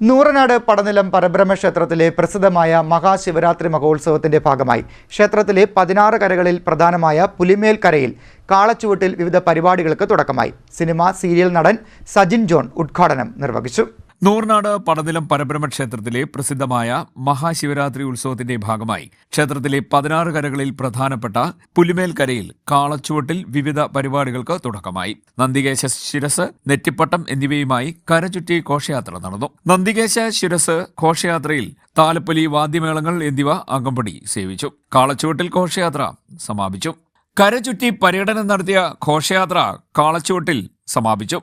നൂറനാട് പടനിലം പരബ്രഹ്മ ക്ഷേത്രത്തിലെ പ്രസിദ്ധമായ മഹാശിവരാത്രി മഹോത്സവത്തിന്റെ ഭാഗമായി ക്ഷേത്രത്തിലെ പതിനാറ് കരകളിൽ പ്രധാനമായ പുലിമേൽ കരയിൽ കാളച്ചുവട്ടിൽ വിവിധ പരിപാടികൾക്ക് തുടക്കമായി. സിനിമ സീരിയൽ നടൻ സജിൻ ജോൺ ഉദ്ഘാടനം നിർവഹിച്ചു. നൂർനാട് പടനിലം പരബ്രഹ്മ ക്ഷേത്രത്തിലെ പ്രസിദ്ധമായ മഹാശിവരാത്രി ഉത്സവത്തിന്റെ ഭാഗമായി ക്ഷേത്രത്തിലെ പതിനാറ് കരകളിൽ പ്രധാനപ്പെട്ട പുലിമേൽ കരയിൽ കാളച്ചുവട്ടിൽ വിവിധ പരിപാടികൾക്ക് തുടക്കമായി. നന്ദികേശ ശിരസ് നെറ്റിപ്പട്ടം എന്നിവയുമായി കരചുറ്റി ഘോഷയാത്ര നടന്നു. നന്ദികേശ ശിരസ് ഘോഷയാത്രയിൽ താലപ്പൊലി വാദ്യമേളങ്ങൾ എന്നിവ അകമ്പടി സേവിച്ചു. കാളച്ചുവട്ടിൽ ഘോഷയാത്ര സമാപിച്ചു. കരചുറ്റി പര്യടനം നടത്തിയ ഘോഷയാത്ര കാളച്ചുവട്ടിൽ സമാപിച്ചു.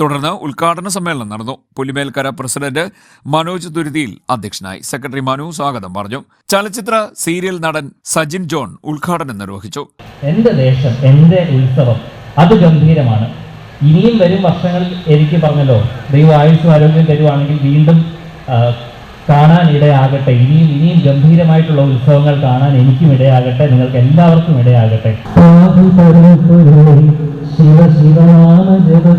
തുടർന്ന് ഉദ്ഘാടന സമ്മേളനം നടന്നു പുലിമേൽക്കര പ്രസിഡന്റ് മനോജ് ദുരിതിയിൽ അധ്യക്ഷനായി സെക്രട്ടറി മനു സ്വാഗതം പറഞ്ഞു ചലച്ചിത്ര സീരിയൽ നടൻ സജിൻ ജോൺ ഉദ്ഘാടനം നിർവഹിച്ചു എന്റെ ദേശം എന്റെ ഉത്സവം അത് ഗംഭീരമാണ് ഇനിയും വരും വർഷങ്ങളിൽ എനിക്ക് പറഞ്ഞല്ലോ ദൈവം ആയുസ്സും ആരോഗ്യം തരുവാണെങ്കിൽ വീണ്ടും കാണാൻ ഇടയാകട്ടെ ഇനിയും ഇനിയും ഗംഭീരമായിട്ടുള്ള ഉത്സവങ്ങൾ കാണാൻ എനിക്കും ഇടയാകട്ടെ നിങ്ങൾക്ക് എല്ലാവർക്കും ഇടയാകട്ടെ ശിവ ശിവനാമ ജപത്തിലേ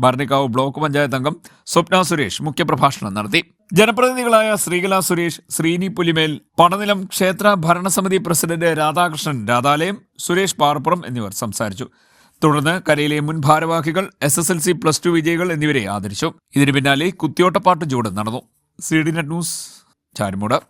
ഭരണിക്കാവ് ബ്ലോക്ക് പഞ്ചായത്ത് അംഗം സ്വപ്ന സുരേഷ് മുഖ്യപ്രഭാഷണം നടത്തി ജനപ്രതിനിധികളായ ശ്രീകല സുരേഷ് ശ്രീനി പുലിമേൽ പടനിലം ക്ഷേത്ര ഭരണസമിതി പ്രസിഡന്റ് രാധാകൃഷ്ണൻ രാധാലയം സുരേഷ് പാറപ്പുറം എന്നിവർ സംസാരിച്ചു. തുടർന്ന് കരയിലെ മുൻ ഭാരവാഹികൾ S S L C plus two വിജയികൾ എന്നിവരെ ആദരിച്ചു. ഇതിനു പിന്നാലെ കുത്തിയോട്ടപ്പാട്ട് ചൂട് നടന്നു. C D net news Charummood.